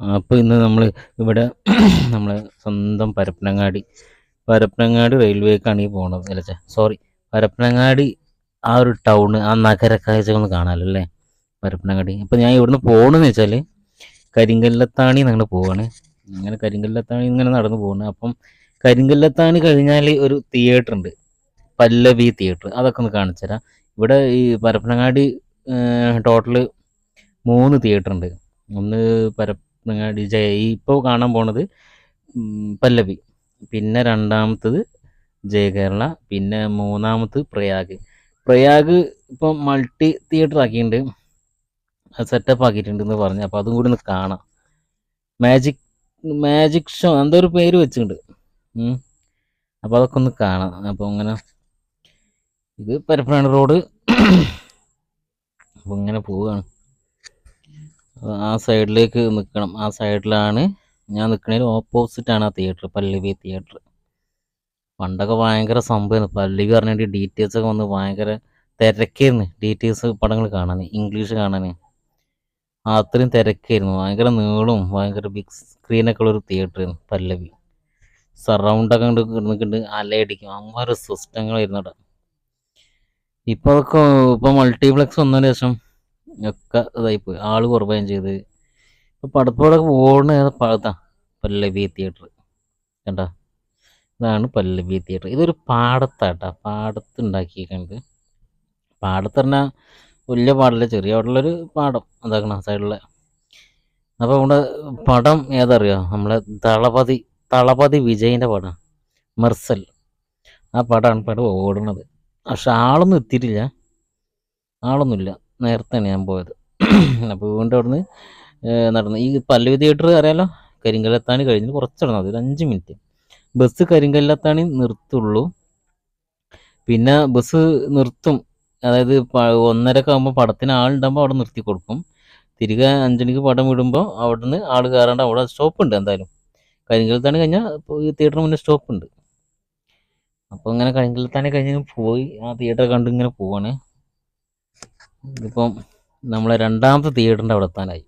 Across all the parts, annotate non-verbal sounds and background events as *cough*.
അപ്പോൾ ഇന്ന് നമ്മൾ ഇവിടെ *clears throat* നമ്മൾ സ്വന്തം പരപ്പനങ്ങാടി പരപ്പനങ്ങാടി റെയിൽവേക്കാണ് ഈ പോണത് അല്ല സോറി പരപ്പനങ്ങാടി ആ ഒരു ടൗൺ ആ നഗര കാഴ്ചകൾ കാണാമല്ലോ അല്ലേ? പരപ്പനങ്ങാടി. അപ്പോൾ ഞാൻ ഇവിടുന്ന് പോകണമെന്ന് വെച്ചാൽ കരിങ്കല്ലത്താണി ഞങ്ങൾ പോവാണ്. അങ്ങനെ കരിങ്കല്ലത്താണി ഇങ്ങനെ നടന്നു പോകുന്നത് അപ്പം കരിങ്കല്ലത്താണി കഴിഞ്ഞാൽ ഒരു തിയേറ്റർ ഉണ്ട്. പല്ലവി തിയേറ്റർ അതൊക്കെ ഒന്ന് കാണിച്ചു തരാം. ഇവിടെ ഈ പരപ്പനങ്ങാടി ടോട്ടൽ മൂന്ന് തിയേറ്റർ ഉണ്ട്. ഒന്ന് ഈ ഇപ്പോൾ കാണാൻ പോണത് പല്ലവി. പിന്നെ രണ്ടാമത്തത് ജയകേരള. പിന്നെ മൂന്നാമത് പ്രയാഗ്. പ്രയാഗ് ഇപ്പം മൾട്ടി തിയേറ്റർ ആക്കിയിട്ടുണ്ട്. സെറ്റപ്പ് ആക്കിയിട്ടുണ്ട് എന്ന് പറഞ്ഞു. അപ്പോൾ അതും കൂടി ഒന്ന് കാണാം. മാജിക് മാജിക് ഷോ എന്തോ ഒരു പേര് വെച്ചിട്ടുണ്ട്. അപ്പോൾ അതൊക്കെ ഒന്ന് കാണാം. അപ്പോൾ അങ്ങനെ ഇത് പരപ്പനാട് റോഡ്. അപ്പോൾ ഇങ്ങനെ പോവുകയാണ് ആ സൈഡിലേക്ക് നിൽക്കണം ആ സൈഡിലാണ് ഞാൻ നിൽക്കുന്നതിൽ ഓപ്പോസിറ്റാണ് ആ തിയേറ്റർ പല്ലവി തിയേറ്റർ പണ്ടൊക്കെ ഭയങ്കര സംഭവമായിരുന്നു. പല്ലവി പറഞ്ഞിട്ട് ഡീറ്റെയിൽസ് ഒക്കെ വന്ന് ഭയങ്കര തിരക്കായിരുന്നു. ഡീറ്റെയിൽസ് പടങ്ങൾ കാണാൻ ഇംഗ്ലീഷ് കാണാൻ അത്രയും തിരക്കായിരുന്നു. ഭയങ്കര നീളവും ഭയങ്കര ബിഗ് സ്ക്രീനൊക്കെ ഉള്ളൊരു തിയേറ്ററായിരുന്നു പല്ലവി. സറൗണ്ടൊക്കെ കണ്ട് നിൽക്കുന്നുണ്ട് അലയടിക്കും. അമ്മമാര് സിസ്റ്റങ്ങളായിരുന്നു അവിടെ. ഇപ്പോൾ ഇപ്പോൾ മൾട്ടിപ്ലക്സ് വന്നതിന് ശേഷം ഒക്കെ ഇതായിപ്പോയി ആൾ കുറവായും ചെയ്ത്. ഇപ്പോൾ പടത്തോടൊക്കെ ഓടുന്ന ഏതാ പഴുതാ പല്ലവി തിയേറ്റർ കണ്ട? ഇതാണ് പല്ലവി തിയേറ്റർ ഇതൊരു പാടത്താട്ടാ. പാടത്ത് ഉണ്ടാക്കിയിരിക്കുന്നത് പാടത്ത് പറഞ്ഞാൽ വലിയ പാടില്ല ചെറിയ പാടുള്ളൊരു പാടം. അതാക്കണ സൈഡിലെ അപ്പോൾ നമ്മുടെ പടം ഏതറിയോ? നമ്മളെ തളപതി തളപതി വിജയിന്റെ പടം. മെർസൽ. ആ പടമാണ് പടം ഓടുന്നത് പക്ഷെ ആളൊന്നും എത്തിയിട്ടില്ല. ആളൊന്നുമില്ല. നേരത്തെയാണ് ഞാൻ പോയത്. അപ്പോൾ വീണ്ടും അവിടുന്ന് നടന്നു. ഈ പല്ലവി തിയേറ്റർ അറിയാലോ? കരിങ്കല്ലത്താണി കഴിഞ്ഞ് കുറച്ച് നടന്നു. ഒരു അഞ്ച് മിനിറ്റ് ബസ് കരിങ്കല്ലത്താണി നിർത്തുള്ളൂ. പിന്നെ ബസ് നിർത്തും. അതായത് ഒന്നരക്ക് ആകുമ്പോൾ പടത്തിന് ആളുണ്ടാകുമ്പോൾ അവിടെ നിർത്തി കൊടുക്കും. തിരികെ അഞ്ചണിക്ക് പടം വിടുമ്പോൾ അവിടുന്ന് ആൾ കയറാണ്ട് അവിടെ സ്റ്റോപ്പ് ഉണ്ട് എന്തായാലും. കരിങ്കല്ലത്താണി കഴിഞ്ഞാൽ ഈ തിയേറ്ററിന് മുന്നേ സ്റ്റോപ്പ് ഉണ്ട്. അപ്പോൾ ഇങ്ങനെ കരിങ്കലത്താണി കഴിഞ്ഞ് പോയി. ആ തിയേറ്റർ കണ്ട് ഇങ്ങനെ പോവാണ്. ഇതിപ്പം നമ്മളെ രണ്ടാമത്തെ തിയേറ്ററിന്റെ അവിടെ എത്താനായി.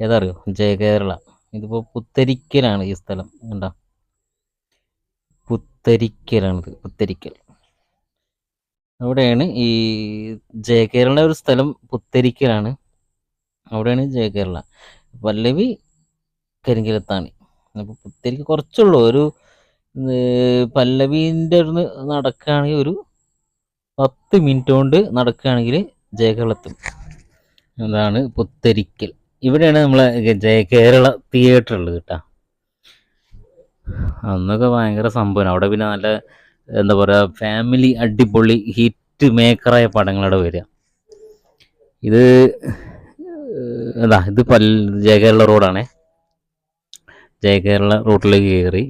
ഏതറിയോ? ജയകേരള. ഇതിപ്പോൾ പുത്തരിക്കലാണ് ഈ സ്ഥലം. കണ്ട? പുത്തരിക്കലാണിത്. പുത്തരിക്കൽ. അവിടെയാണ് ഈ ജയകേരളയുടെ ഒരു സ്ഥലം പുത്തരിക്കലാണ്. അവിടെയാണ് ജയകേരള. പല്ലവി കരിങ്കലത്താണ്. അപ്പോൾ പുത്തരിക്ക് കുറച്ചുള്ളൂ. ഒരു പല്ലവീന്റെ അടുന്ന് നടക്കുകയാണെങ്കിൽ ഒരു പത്ത് മിനിറ്റ് കൊണ്ട് നടക്കുകയാണെങ്കിൽ ജയകേരളത്തും അതാണ് പുത്തരിക്കൽ. ഇവിടെയാണ് നമ്മളെ ജയ കേരള തിയേറ്റർ ഉള്ളത് കേട്ടോ. അന്നൊക്കെ ഭയങ്കര സംഭവമാണ്. അവിടെ പിന്നെ നല്ല എന്താ പറയുക ഫാമിലി അടിപൊളി ഹിറ്റ് മേക്കറായ പടങ്ങളവിടെ വരിക. ഇത് എന്താ ഇത് പൽ ജയകേരള റോഡാണേ ജയകേരള റൂട്ടിലേക്ക് കയറി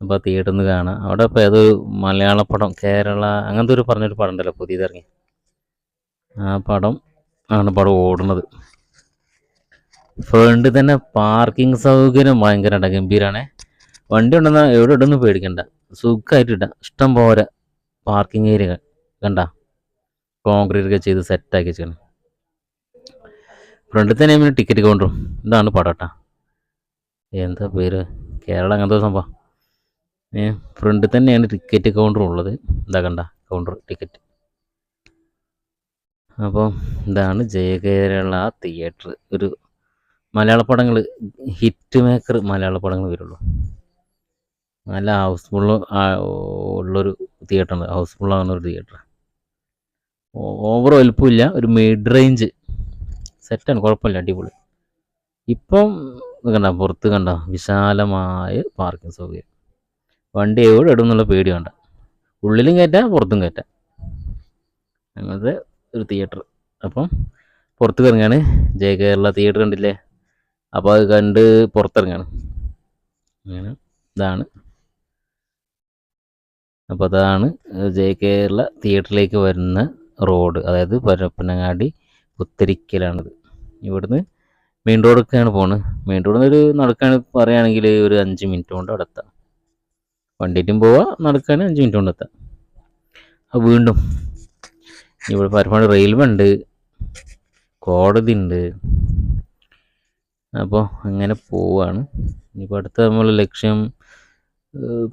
അപ്പോൾ തിയേറ്ററിൽ നിന്ന് കാണാം. അവിടെ ഇപ്പോൾ ഏതൊരു മലയാള പടം കേരള അങ്ങനത്തെ ഒരു പറഞ്ഞൊരു പടം ഉണ്ടല്ലോ പുതിയതിറങ്ങി ആ പടം ആണ് പടം ഓടുന്നത്. ഫ്രണ്ട് തന്നെ പാർക്കിംഗ് സൗകര്യം ഭയങ്കര ഗംഭീരാണേ. വണ്ടി ഉണ്ടെന്ന് എവിടെ ഇടുന്നു പേടിക്കണ്ട. സുഖമായിട്ട് ഇടാം. ഇഷ്ടം പോലെ പാർക്കിംഗ് ഏരിയ കണ്ട? കോൺക്രീറ്റ് ഒക്കെ ചെയ്ത് സെറ്റാക്കി വെച്ചാണ് ഫ്രണ്ടിൽ തന്നെ പിന്നെ ടിക്കറ്റ് കൗണ്ടറും ഇതാണ് പടട്ടാ എന്താ പേര്? കേരളം അങ്ങനത്തെ സംഭവം. ഫ്രണ്ടിൽ തന്നെയാണ് ടിക്കറ്റ് കൗണ്ടർ ഉള്ളത്. ഇതാ കണ്ട കൗണ്ടർ ടിക്കറ്റ് അപ്പോൾ ഇതാണ് ജയകേരള തിയേറ്റർ. ഒരു മലയാള പടങ്ങൾ ഹിറ്റ് മേക്കർ മലയാള പടങ്ങൾ വരുള്ളൂ. നല്ല ഹൗസ്ഫുൾ ഉള്ളൊരു തിയേറ്ററാണ്. ഹൗസ്ഫുൾ ആകുന്ന ഒരു തിയേറ്റർ. ഓവർ വലുപ്പമില്ല ഒരു മിഡ് റേഞ്ച്. സെറ്റാണ് കുഴപ്പമില്ല അടിപൊളി. ഇപ്പം കണ്ട പുറത്ത് കണ്ട വിശാലമായ പാർക്കിംഗ് സൗകര്യം. വണ്ടി എവിടെ ഇടും എന്നുള്ള പേടി വേണ്ട. ഉള്ളിലും കയറ്റാം പുറത്തും കയറ്റാം. അങ്ങനത്തെ ഒരു തിയേറ്റർ അപ്പം പുറത്ത് ഇറങ്ങാണ് ജയ കേരള തിയേറ്റർ കണ്ടില്ലേ? അപ്പോൾ അത് കണ്ട് പുറത്തിറങ്ങാണ്. അങ്ങനെ ഇതാണ്. അപ്പോൾ അതാണ് ജയ കേരള തിയേറ്ററിലേക്ക് വരുന്ന റോഡ്. അതായത് പരപ്പനങ്ങാടി പുത്തരിക്കലാണിത്. ഇവിടുന്ന് മെയിൻ റോഡൊക്കെയാണ് പോകുന്നത് മെയിൻ റോഡിൽ ഒരു നടക്കാൻ പറയുകയാണെങ്കിൽ ഒരു അഞ്ച് മിനിറ്റ് കൊണ്ട് അവിടെ എത്താം. വണ്ടിയിലും പോവാം നടക്കാൻ അഞ്ച് മിനിറ്റ് കൊണ്ട് എത്താം. വീണ്ടും ഇവിടെ പരമാവധി റെയിൽവേ ഉണ്ട് കോടതി ഉണ്ട് അപ്പോൾ അങ്ങനെ പോവാണ്. ഇനിയിപ്പോൾ അടുത്ത നമ്മളെ ലക്ഷ്യം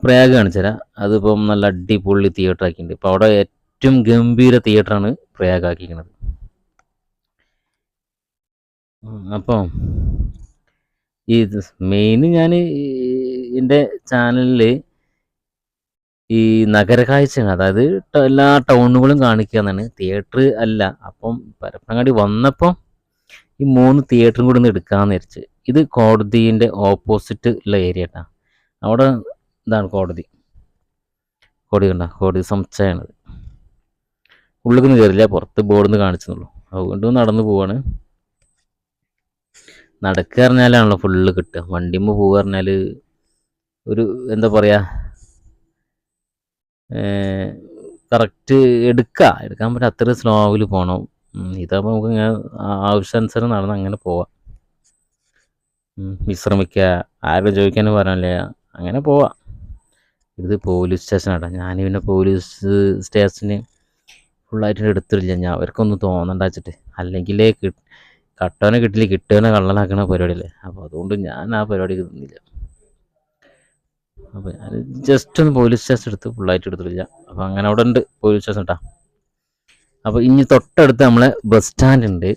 പ്രയാഗ് കാണിച്ചുതരാം അതിപ്പം നല്ല അടിപൊളി തിയേറ്റർ ആക്കിയിട്ടുണ്ട് ഇപ്പോൾ അവിടെ ഏറ്റവും ഗംഭീര തിയേറ്ററാണ് പ്രയാഗ് ആക്കിയിരിക്കുന്നത് അപ്പോൾ ഈ മെയിൻ ഞാൻ എന്റെ ചാനലിൽ ഈ നഗരകാഴ്ചയാണ് അതായത് എല്ലാ ടൗണുകളും കാണിക്കുക എന്നാണ്. തിയേറ്റർ അല്ല. അപ്പം പരപ്പനങ്ങാടി വന്നപ്പം ഈ മൂന്ന് തിയേറ്ററും കൂടി ഒന്ന് എടുക്കാമെന്ന് വിചാരിച്ച്. ഇത് കോടതിന്റെ ഓപ്പോസിറ്റ് ഉള്ള ഏരിയ കേട്ടാ അവിടെ ഇതാണ് കോടതി. കോടതി കണ്ട? കോടതി സമുച്ചയമാണത് ഉള്ളിൽ നിന്ന് കയറില്ല പുറത്ത് ബോർഡിൽ നിന്ന് കാണിച്ചെന്നുള്ളൂ. അതുകൊണ്ട് നടന്നു പോവാണ്. നടക്കുക പറഞ്ഞാലാണല്ലോ ഫുള്ള് കിട്ടുക. വണ്ടിമ്മ പോവുക പറഞ്ഞാൽ ഒരു എന്താ പറയുക കറക്റ്റ് എടുക്കുക എടുക്കാൻ പറ്റും അത്ര സ്ലോവിൽ പോകണം ഇതാകുമ്പോൾ നമുക്ക് ഇങ്ങനെ ആവശ്യാനുസരണം നടന്ന് അങ്ങനെ പോവാം. വിശ്രമിക്കുക ആരും ചോദിക്കാനും പറയാനില്ല അങ്ങനെ പോവാം. ഇത് പോലീസ് സ്റ്റേഷനാണ് ഞാൻ പിന്നെ പോലീസ് സ്റ്റേഷന് ഫുള്ളായിട്ട് എടുത്തിട്ടില്ല. ഞാൻ അവർക്കൊന്നും തോന്നണ്ട വെച്ചിട്ട്. അല്ലെങ്കിലേ കി കട്ടവനെ കിട്ടില്ല. കിട്ടവനെ കള്ളനാക്കണ പരിപാടിയല്ലേ? അപ്പോൾ അതുകൊണ്ട് ഞാൻ ആ പരിപാടിക്ക് നിന്നില്ല. അപ്പോൾ ഞാൻ ജസ്റ്റ് ഒന്ന് പോലീസ് സ്റ്റേഷൻ എടുത്ത് ഫുള്ളായിട്ട് എടുത്തിട്ടില്ല. അപ്പോൾ അങ്ങനെ അവിടെ ഉണ്ട് പോലീസ് സ്റ്റേഷൻ കേട്ടോ അപ്പോൾ ഇനി തൊട്ടടുത്ത് നമ്മളെ ബസ് സ്റ്റാൻഡ് ഉണ്ട്.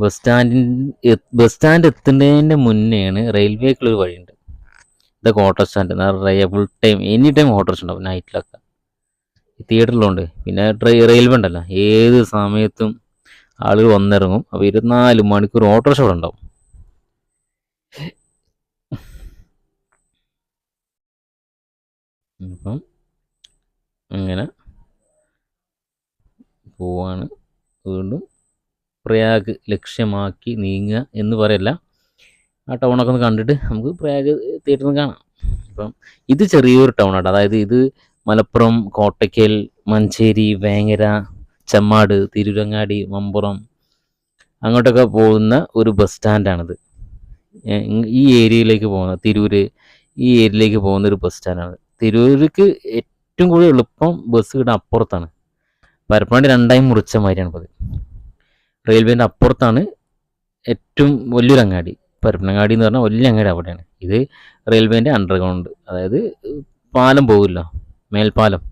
ബസ് സ്റ്റാൻഡിൻ ബസ് സ്റ്റാൻഡ് എത്തുന്നതിന്റെ മുന്നെയാണ് റെയിൽവേക്കുള്ളൊരു വഴിയുണ്ട്. ഇതൊക്കെ ഓട്ടോ സ്റ്റാൻഡ് നിറയെ full time any time autos ഉണ്ടാവും നൈറ്റിലൊക്കെ തിയേറ്ററിലുണ്ട് പിന്നെ ട്രെയി റെയിൽവേ ഉണ്ടല്ലോ. ഏത് സമയത്തും ആളുകൾ വന്നിറങ്ങും. അപ്പോൾ ഇരുപത്തിനാല് മണിക്കൂർ ഓട്ടോറിക്ഷ അവിടെ ഉണ്ടാവും. അപ്പം അങ്ങനെ പോവാണ്. വീണ്ടും പ്രയാഗ് ലക്ഷ്യമാക്കി നീങ്ങുക എന്ന് പറയല്ല. ആ ടൗണൊക്കെ ഒന്ന് കണ്ടിട്ട് നമുക്ക് പ്രയാഗ് തിയേറ്ററിൽ കാണാം. അപ്പം ഇത് ചെറിയൊരു ടൗണാണ് അതായത് ഇത് മലപ്പുറം കോട്ടയ്ക്കൽ മഞ്ചേരി വേങ്ങര ചെമ്മാട് തിരുരങ്ങാടി മമ്പുറം അങ്ങോട്ടൊക്കെ പോകുന്ന ഒരു ബസ് സ്റ്റാൻഡാണിത്. ഈ ഏരിയയിലേക്ക് പോകുന്ന തിരൂര് ഈ ഏരിയയിലേക്ക് പോകുന്ന ഒരു ബസ് സ്റ്റാൻഡാണ് തിരൂർക്ക് ഏറ്റവും കൂടുതൽ എളുപ്പം ബസ് കിട്ടാൻ അപ്പുറത്താണ്. പരപ്പനങ്ങാടി രണ്ടായി മുറിച്ച മാതിരിയാണ് അത് റെയിൽവേന്റെ അപ്പുറത്താണ് ഏറ്റവും വലിയൊരു അങ്ങാടി. പരപ്പനങ്ങാടി എന്ന് പറഞ്ഞാൽ വലിയ അങ്ങാടി അവിടെയാണ്. ഇത് റെയിൽവേന്റെ അണ്ടർഗ്രൗണ്ട് അതായത് പാലം പോകില്ല മേൽപ്പാലം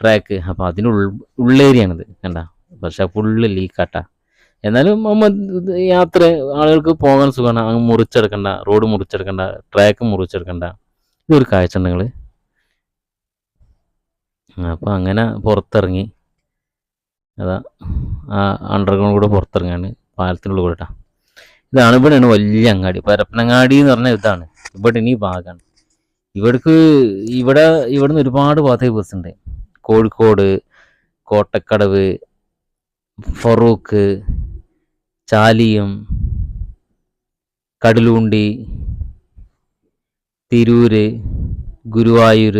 ട്രാക്ക് അപ്പോൾ അതിന്റെ ഉൾ ഉള്ളേരിയാണിത് കണ്ട? പക്ഷെ ഫുള്ള് ലീക്കാട്ട എന്നാലും യാത്ര ആളുകൾക്ക് പോകാൻ സുഖമാണ്. അങ്ങ് മുറിച്ചെടുക്കണ്ട റോഡ് മുറിച്ചെടുക്കണ്ട ട്രാക്ക് മുറിച്ചെടുക്കണ്ട. ഇതൊരു കാഴ്ച ഉണ്ടെങ്കിൽ അപ്പോൾ അങ്ങനെ പുറത്തിറങ്ങി. അതാ ആ അണ്ടർഗ്രൗണ്ട് കൂടെ പുറത്തിറങ്ങാണ്. പാലത്തിനുള്ളിൽ കൂടെ. ഇതാണ് ഇവിടെയാണ് വലിയ അങ്ങാടി. പരപ്പനങ്ങാടി എന്ന് പറഞ്ഞാൽ ഇതാണ്. ഇവിടെ ഇനി ഭാഗമാണ് ഇവിടേക്ക് ഇവിടെ ഇവിടെ നിന്ന് ഒരുപാട് ഭാഗത്തേക്ക് ബസ് ഉണ്ട്. കോഴിക്കോട് കോട്ടക്കടവ് ഫറൂഖ് ചാലിയം കടലുണ്ടി തിരൂര് ഗുരുവായൂർ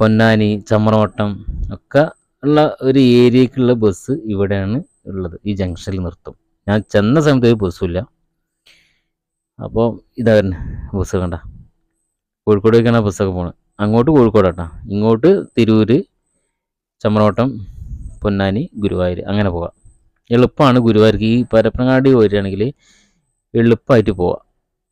പൊന്നാനി ചമ്രവട്ടം ഒക്കെ ഉള്ള ഒരു ഏരിയക്കുള്ള ബസ് ഇവിടെയാണ് ഉള്ളത്. ഈ ജംഗ്ഷനിൽ നിർത്തും. ഞാൻ ചെന്ന സമയത്ത് ഒരു ബസ്സുമില്ല അപ്പോൾ ഇതാ തന്നെ ബസ് കണ്ട. കോഴിക്കോടേക്കാണ് ബസ്സൊക്കെ പോണത് അങ്ങോട്ട് കോഴിക്കോടാട്ടാ ഇങ്ങോട്ട് തിരൂർ ചമ്രവട്ടം പൊന്നാനി ഗുരുവായൂർ അങ്ങനെ പോകാം എളുപ്പമാണ് ഗുരുവായൂർക്ക്. ഈ പരപ്പനങ്ങാടി വരികയാണെങ്കിൽ എളുപ്പമായിട്ട് പോവാം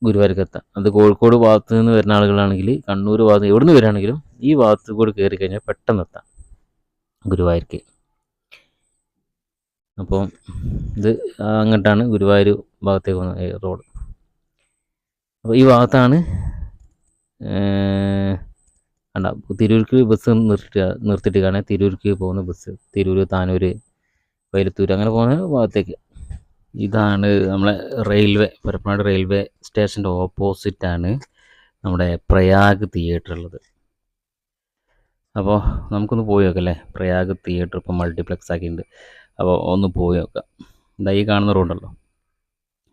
ഗുരുവായൂർക്ക് എത്താം അത് കോഴിക്കോട് ഭാഗത്ത് നിന്ന് വരുന്ന ആളുകളാണെങ്കിൽ കണ്ണൂർ ഭാഗത്ത് എവിടെ നിന്ന് വരികയാണെങ്കിലും ഈ ഭാഗത്ത് കൂടി കയറി കഴിഞ്ഞാൽ പെട്ടെന്ന് എത്താം. ഗുരുവായൂർക്ക്. അപ്പോൾ ഇത് അങ്ങോട്ടാണ് ഗുരുവായൂർ ഭാഗത്തേക്ക് ഏ, റോഡ്. അപ്പോൾ ഈ ഭാഗത്താണ് വേണ്ട തിരൂർക്ക് ബസ് നിർത്തി നിർത്തിയിട്ട് കാണാൻ തിരൂർക്ക് പോകുന്ന ബസ് തിരൂർ താനൂർ വൈലത്തൂർ അങ്ങനെ പോകുന്ന ഭാഗത്തേക്ക്. ഇതാണ് നമ്മളെ റെയിൽവേ പരപ്പനാട് റെയിൽവേ സ്റ്റേഷന്റെ ഓപ്പോസിറ്റാണ് നമ്മുടെ പ്രയാഗ് തിയേറ്റർ ഉള്ളത്. അപ്പോൾ നമുക്കൊന്ന് പോയി നോക്കാം അല്ലേ പ്രയാഗ് തിയേറ്റർ ഇപ്പോൾ മൾട്ടിപ്ലെക്സ് ആക്കിയിട്ടുണ്ട്. അപ്പോൾ ഒന്ന് പോയി നോക്കാം. ഇതാ ഈ കാണുന്ന റോഡുണ്ടല്ലോ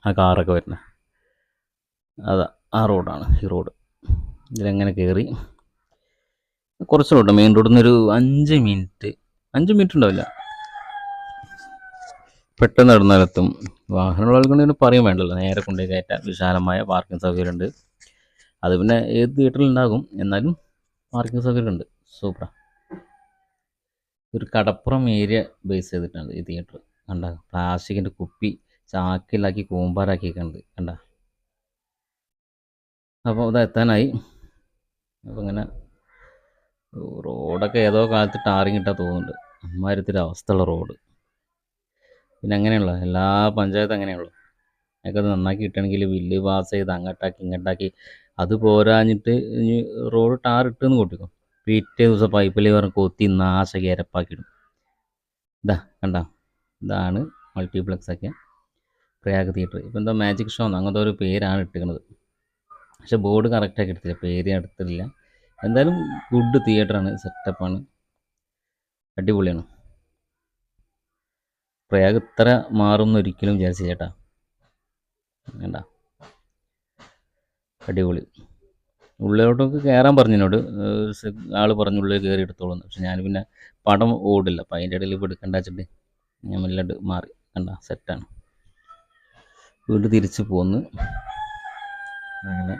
ആ കാറൊക്കെ വരുന്നത് അതാ ആ റോഡാണ് ഈ റോഡ് ഇതിലെങ്ങനെ കയറി കുറച്ച് റോഡ് മെയിൻ റോഡിൽ നിന്നൊരു അഞ്ച് മിനിറ്റ് അഞ്ച് മിനിറ്റ് ഉണ്ടാവില്ല. പെട്ടെന്ന് നടന്നാലെത്തും. വാഹനമുള്ളവർക്ക് പറയും വേണ്ടല്ലോ. നേരെ കൊണ്ടുപോയി കയറ്റാൻ വിശാലമായ പാർക്കിംഗ് സൗകര്യമുണ്ട്. അത് പിന്നെ ഏത് തിയേറ്ററിൽ ഉണ്ടാകും? എന്നാലും പാർക്കിംഗ് സൗകര്യമുണ്ട്. സൂപ്പറാ ഒരു കടപ്പുറം ഏരിയ ബേസ് ചെയ്തിട്ടുണ്ട് ഈ തിയേറ്റർ കണ്ട? പ്ലാസ്റ്റിക്കിന്റെ കുപ്പി ചാക്കിലാക്കി കൂമ്പാരാക്കിയിട്ടുണ്ട് കണ്ട? അപ്പോൾ അത് എത്താനായി. അപ്പോൾ ഇങ്ങനെ റോഡൊക്കെ ഏതോ കാലത്ത് ടാറിങ് ഇട്ടാൽ തോന്നുന്നുണ്ട്. അമ്മാരത്തിന്റെ അവസ്ഥയുള്ള റോഡ് പിന്നെ അങ്ങനെയുള്ള. എല്ലാ പഞ്ചായത്തും അങ്ങനെയുള്ളൂ. ഞങ്ങൾക്ക് അത് നന്നാക്കി കിട്ടണമെങ്കിൽ ബില്ല് പാസ് ചെയ്ത് അങ്ങോട്ടാക്കി ഇങ്ങോട്ടാക്കി അത് പോരാഞ്ഞിട്ട് ഇനി റോഡ് ടാർ ഇട്ടെന്ന് കൂട്ടിക്കോ. പിറ്റേ ദിവസം പൈപ്പിൽ പറഞ്ഞ് കൊത്തി നാശകി അരപ്പാക്കിയിടും ഇതാ കണ്ട? ഇതാണ് മൾട്ടിപ്ലക്സ് ഒക്കെ. പ്രയാഗ് തിയേറ്റർ ഇപ്പം എന്താ മാജിക് ഷോ എന്നോ അങ്ങനത്തെ ഒരു പേരാണ് ഇട്ടിരിക്കുന്നത്. പക്ഷേ ബോർഡ് കറക്റ്റാക്കി എടുത്തില്ല. പേര് എടുത്തിട്ടില്ല. എന്തായാലും ഗുഡ് തിയേറ്ററാണ് സെറ്റപ്പാണ് അടിപൊളിയാണ്. പ്രയാഗ് ഇത്ര മാറുമെന്ന് ഒരിക്കലും വിചാരിച്ചില്ല ചേട്ടാ വേണ്ട അടിപൊളി. ഉള്ളിലോട്ടൊക്കെ കയറാൻ പറഞ്ഞു എന്നോട് ആൾ പറഞ്ഞു ഉള്ളിൽ കയറി എടുത്തോളൂ. പക്ഷെ ഞാൻ പിന്നെ പടം ഓടില്ല. അപ്പം അതിന്റെ ഇടയിൽ ഇപ്പോൾ എടുക്കണ്ട വെച്ചിട്ട് ഞാൻ മെല്ലട്ട് മാറി. കണ്ട സെറ്റാണ് വീണ്ടും തിരിച്ച് പോന്ന്. അങ്ങനെ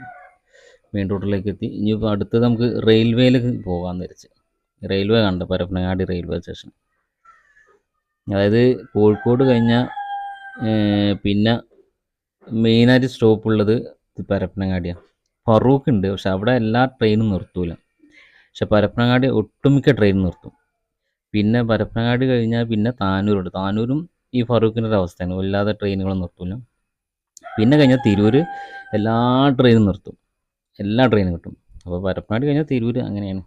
മെയിൻ റോഡിലേക്ക് എത്തി. ഇനിയിപ്പോൾ അടുത്തത് നമുക്ക് റെയിൽവേയിലേക്ക് പോകാമെന്ന് വിചാരിച്ച്. റെയിൽവേ കണ്ട? Parappanangadi railway station. അതായത് കോഴിക്കോട് കഴിഞ്ഞാൽ പിന്നെ മെയിനായിട്ട് സ്റ്റോപ്പുള്ളത് പരപ്പനങ്ങാടിയാണ് ഫറൂഖ് ഉണ്ട്. പക്ഷെ അവിടെ എല്ലാ ട്രെയിനും നിർത്തൂല. പക്ഷെ പരപ്പനങ്ങാടി ഒട്ടുമിക്ക ട്രെയിൻ നിർത്തും. പിന്നെ പരപ്പനങ്ങാടി കഴിഞ്ഞാൽ പിന്നെ താനൂരുണ്ട്. താനൂരും ഈ ഫറൂഖിന്റെ ഒരു അവസ്ഥയാണ്. വല്ലാതെ ട്രെയിനുകളും നിർത്തൂല. പിന്നെ കഴിഞ്ഞാൽ തിരൂർ എല്ലാ ട്രെയിനും നിർത്തും. എല്ലാ ട്രെയിനും കിട്ടും. അപ്പോൾ പരപ്പനങ്ങാടി കഴിഞ്ഞാൽ തിരൂർ അങ്ങനെയാണ്.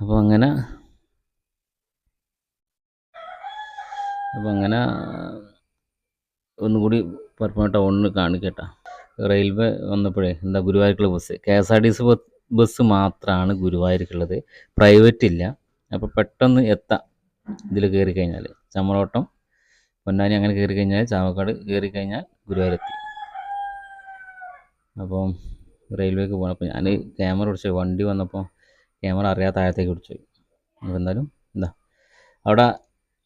അപ്പോൾ അങ്ങനെ അപ്പോൾ അങ്ങനെ ഒന്നുകൂടി പരപ്പനങ്ങാടി ടൗണിൽ കാണിക്കട്ടെ. റെയിൽവേ വന്നപ്പോഴേ എന്താ ഗുരുവായൂർക്കുള്ള bus? K S R T C bus മാത്രമാണ് ഗുരുവായൂർക്കുള്ളത്. പ്രൈവറ്റ് ഇല്ല. അപ്പോൾ പെട്ടെന്ന് എത്താം. ഇതിൽ കയറി കഴിഞ്ഞാൽ ചമ്മളോട്ടം പൊന്നാനി അങ്ങനെ കയറി കഴിഞ്ഞാൽ ചാവക്കാട് കയറി കഴിഞ്ഞാൽ ഗുരുവായൂരെത്തി. അപ്പം റെയിൽവേക്ക് പോകണം അപ്പോൾ ഞാൻ ക്യാമറ പിടിച്ചു. വണ്ടി വന്നപ്പോൾ ക്യാമറ അറിയാത്ത ആഴത്തേക്ക് പിടിച്ചു അപ്പോൾ എന്തായാലും എന്താ അവിടെ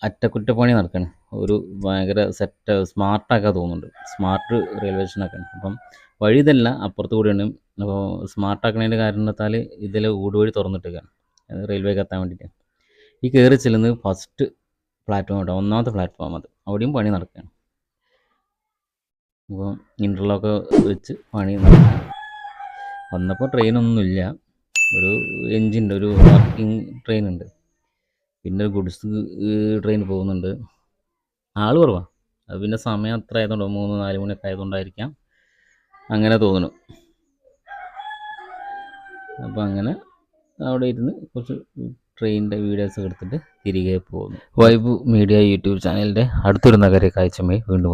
അറ്റകുറ്റപ്പണി നടക്കണം. ഒരു ഭയങ്കര സെറ്റ് സ്മാർട്ടാക്കാൻ തോന്നുന്നുണ്ട്. സ്മാർട്ട് റെയിൽവേ സ്റ്റേഷനൊക്കെയാണ് അപ്പം വഴി ഇതല്ല അപ്പുറത്ത് കൂടിയാണ് അപ്പോൾ സ്മാർട്ടാക്കണതിന്റെ കാരണത്താൽ ഇതിൽ ഊടുവഴി തുറന്നിട്ടേക്കാണ്. റെയിൽവേക്ക് എത്താൻ വേണ്ടിയിട്ട് ഈ കയറി ചെല്ലുന്നത് ഫസ്റ്റ് പ്ലാറ്റ്ഫോം കേട്ടോ ഒന്നാമത്തെ പ്ലാറ്റ്ഫോം അത്. അവിടെയും പണി നടക്കുകയാണ് അപ്പോൾ ഇന്റർലോക്ക് വെച്ച് പണി നടക്കുകയാണ് വന്നപ്പോൾ ട്രെയിനൊന്നുമില്ല ഒരു എൻജിന്റെ ഒരു വർക്കിംഗ് ട്രെയിൻ ഉണ്ട്. പിന്നെ ഗുഡ്സ് ട്രെയിൻ പോകുന്നുണ്ട്. ആൾ കുറവാണ് അത് പിന്നെ സമയം അത്ര ആയതുകൊണ്ട് മൂന്ന് നാല് മണിയൊക്കെ ആയതുകൊണ്ടായിരിക്കാം അങ്ങനെ തോന്നുന്നു. അപ്പോൾ അങ്ങനെ അവിടെ ഇരുന്ന് കുറച്ച് ട്രെയിനിന്റെ വീഡിയോസ് എടുത്തിട്ട് തിരികെ പോകുന്നു. വൈബ് മീഡിയ യൂട്യൂബ് ചാനലിന്റെ അടുത്തൊരു നഗര കാഴ്ചമേ വീണ്ടും വരും.